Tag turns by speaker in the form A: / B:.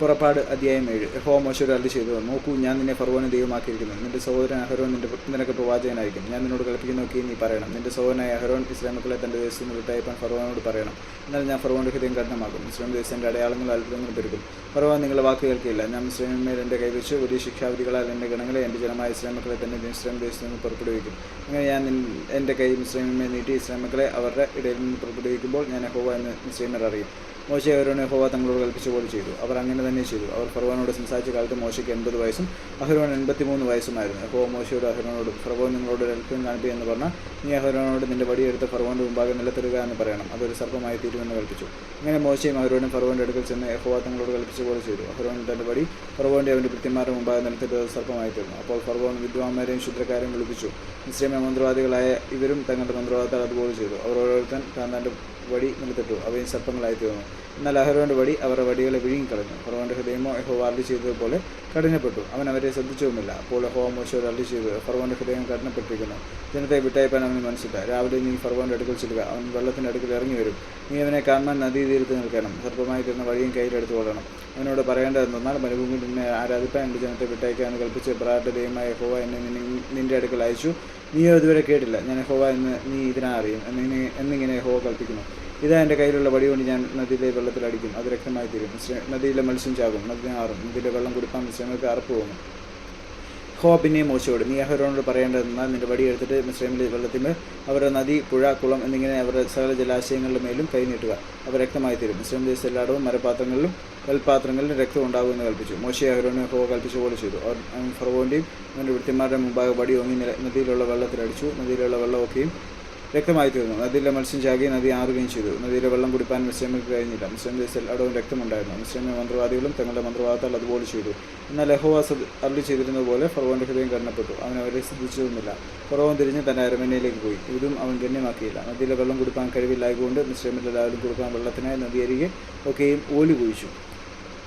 A: പുറപ്പാട് അധ്യായം ഏഴ്. യഹോ മോശയോട് അല്ലി ചെയ്തു. നോക്കൂ ഞാൻ നിന്നെ ഫറവോനെ ദൈവമാക്കിയിരിക്കുന്നു. നിന്റെ സഹോദരൻ അഹരോൻ നിന്റെ നിനക്ക് പ്രവാചകനായിരിക്കും. ഞാൻ നിന്നോട് കളിപ്പിക്കുന്നൊക്കെ നീ പറയണം. നിന്റെ സഹോദരനായ അഹരോൻ ഇസ്ലാം മക്കളെ തന്റെ ദേശത്ത് നിന്ന് വിട്ടയപ്പാൻ ഫറവോനോട് പറയണം. എന്നാൽ ഞാൻ ഫറവോന്റെ ഹൃദയം കഠിനമാക്കും ഇസ്ലാം ദേശത്തിന്റെ അടയാളങ്ങളും അത്ഭുതങ്ങളും പെരുകും. ഫറവോൻ നിങ്ങളെ വാക്ക് കേൾക്കില്ല ഞാൻ ഇസ്ലാമിന്മേൽ എന്റെ കൈവച്ച് വലിയ ശിക്ഷാവിധികളാൽ എന്റെ ഗണങ്ങളെ എന്റെ ജനമായ ഇസ്ലാം മക്കളെ തന്നെ ഇസ്ലാം ദേശത്ത് നിന്ന് പുറപ്പെടുവിക്കും. അങ്ങനെ ഞാൻ എന്റെ കൈ ഇസ്ലാമിന്മേൽ നീട്ടി ഇസ്ലാം മക്കളെ അവരുടെ ഇടയിൽ നിന്ന് പുറപ്പെടുവിക്കുമ്പോൾ ഞാൻ ഹോവ എന്ന് മുസ്ലിമർ അറിയും. മോശ അവരോട് ഹോവ തങ്ങളോട് കൽപ്പിച്ച പോലെ ചെയ്തു. അവർ അങ്ങനെ തന്നെ ചെയ്തു. അവർ ഫർവാനോട് സംസാരിച്ച കാലത്ത് മോശയ്ക്ക് എൺപത് വയസ്സും അഹരോൻ എൺപത്തിമൂന്ന് വയസ്സുമായിരുന്നു. ഹോ മോശയോട് അഹരോനോട് ഫർവോൻ നിങ്ങളോട് അത്ഭുതം കാണിക്കുക എന്ന് പറഞ്ഞാൽ നീ അഹരോനോട് നിന്റെ വടിയെടുത്ത് ഫർവോന്റെ മുമ്പാകെ നിലത്തിടുക എന്ന് പറയണം. അതൊരു സർപ്പമായി തീരുമെന്ന് കൽപ്പിച്ചു. അങ്ങനെ മോശയും അഹരോനും ഫർവോന്റെ അടുക്കൽ ചെന്ന് ഹോവ തങ്ങളോട് കൽപ്പിച്ച പോലെ ചെയ്തു. അഹരോൻ തന്റെ വടി ഫർവോന്റെ അവന്റെ ഭൃത്യന്മാരുടെ മുമ്പാകെ നിലത്തിട്ട് സർപ്പമായി തീർന്നു. അപ്പോൾ ഫർവോൻ വിദ്വാന്മാരെയും ശുദ്രക്കാരെയും വിളിപ്പിച്ചു. മുസ്ലിം മന്ത്രവാദികളായ ഇവരും തങ്ങളുടെ മന്ത്രവാദത്താൽ അതുപോലെ ചെയ്തു. അവർ ഓരോരുത്തൻ താൻ തന്റെ വടി നിലത്തിട്ടു. അവയും സർപ്പങ്ങളായി തീർന്നു. എന്നാൽ അഹരോന്റെ വടി അവരുടെ വടികളെ വിഴുങ്ങിക്കളഞ്ഞു. ഫറോന്റെ ഹൃദയമോ യഹോവ അരളി ചെയ്തതുപോലെ കഠിനപ്പെട്ടു. അവൻ അവരെ ശ്രദ്ധിച്ചുമില്ല അപ്പോൾ യഹോവ മോശോ അരളി ചെയ്തു ഫറോന്റെ ഹൃദയം കഠിനപ്പെട്ടിരിക്കുന്നു. ജനത്തെ വിട്ടയപ്പാൻ അവന് മനസ്സില്ല. രാവിലെ നീ ഫറോന്റെ അടുക്കൽ ചെല്ലുക. അവൻ വെള്ളത്തിന്റെ അടുക്കൽ ഇറങ്ങി വരും. നീ അവനെ കാണാൻ നദീ തീരത്ത് നിൽക്കണം. സർപ്പമായി തീർന്ന വഴിയും കയ്യിലെടുത്ത് കൊള്ളണം അവനോട് പറയേണ്ടതെന്നാൽ മരുഭൂമിയിൽ നിന്നെ ആരാധിപ്പാൻ എന്റെ ജനത്തെ വിട്ടയക്കാൻ കൽപ്പിച്ച് പ്രാരുടെ ദൈവമായ യഹോവ എന്നെ നിന്റെ അടുക്കൽ അയച്ചു. നീയോ ഇതുവരെ കേട്ടില്ല. ഞാൻ ഹോവ എന്ന് നീ ഇതിനാ അറിയും. എന്നിങ്ങനെ എന്നിങ്ങനെ ഹോവ കൽപ്പിക്കുന്നു. ഇതാ എന്റെ കയ്യിലുള്ള വടി കൊണ്ട് ഞാൻ നദിയിലെ വെള്ളത്തിൽ അടിക്കും. അത് രക്തമായി തീരും. നദിയിലെ മത്സ്യം ചാകും. നദി ആറും. നദിയിലെ വെള്ളം കൊടുക്കാൻ മത്സ്യങ്ങൾക്ക് അറപ്പ് പോകും. ഹോ പിന്നെയും മോശയോട് നീ അഹരോനോട് പറയേണ്ടതെന്നാൽ നിന്റെ വടിയെടുത്തിട്ട് മിശ്രമിലെ വെള്ളത്തിന്മേൽ അവരുടെ നദി പുഴ കുളം എന്നിങ്ങനെ അവരുടെ സകല ജലാശയങ്ങളുടെ മേലും കൈനീട്ടുക അവർ അവ രക്തമായി തീരും. മിശ്രം ദേശ എല്ലായിടവും മരപാത്രങ്ങളിലും കൽപാത്രങ്ങളിലും രക്തം ഉണ്ടാകുമെന്ന് കൽപ്പിച്ചു. മോശയെ അഹരോനെ ഹോ കൽപ്പിച്ച പോലെ ചെയ്തു. അവർ ഫറവോന്റെയും അവന്റെ വൃത്തിമാരുടെ മുമ്പാകെ വടി ഓങ്ങി നദിയിലുള്ള വെള്ളത്തിലടിച്ചു നദിയിലുള്ള വെള്ളമൊക്കെയും രക്തമായി തീർന്നു നദിയിലെ മത്സ്യം ചാകി നദി ആറുകയും ചെയ്തു. നദിയിലെ വെള്ളം കുടിപ്പാൻ മുസ്ലിമിൽ കഴിഞ്ഞില്ല. മുസ്ലിം ദേശത്തിൽ അടവും രക്തമുണ്ടായിരുന്നു. മുസ്ലിം മന്ത്രവാദികളും തങ്ങളുടെ മന്ത്രവാദത്താൽ അതുപോലെ ചെയ്തു. എന്നാൽ ലഹോവാസ് അള്ളി ചെയ്തിരുന്നത് പോലെ ഫറോന്റെ ഹൃദയം കടന്നപ്പെട്ടു. അവൻ അവരെ ശ്രദ്ധിച്ചതുമില്ല ഫറോവൻ തിരിഞ്ഞ് തന്റെ അരമനയിലേക്ക് പോയി. ഇതും അവൻ ഗണ്യമാക്കിയില്ല. നദിയിലെ വെള്ളം കുടിപ്പാൻ കഴിവില്ലായതുകൊണ്ട് മുസ്ലിമിൽ എല്ലാവരും കൊടുക്കാൻ വെള്ളത്തിനായി നദിയരികെ ഒക്കെയും ഓലി കുഴിച്ചു.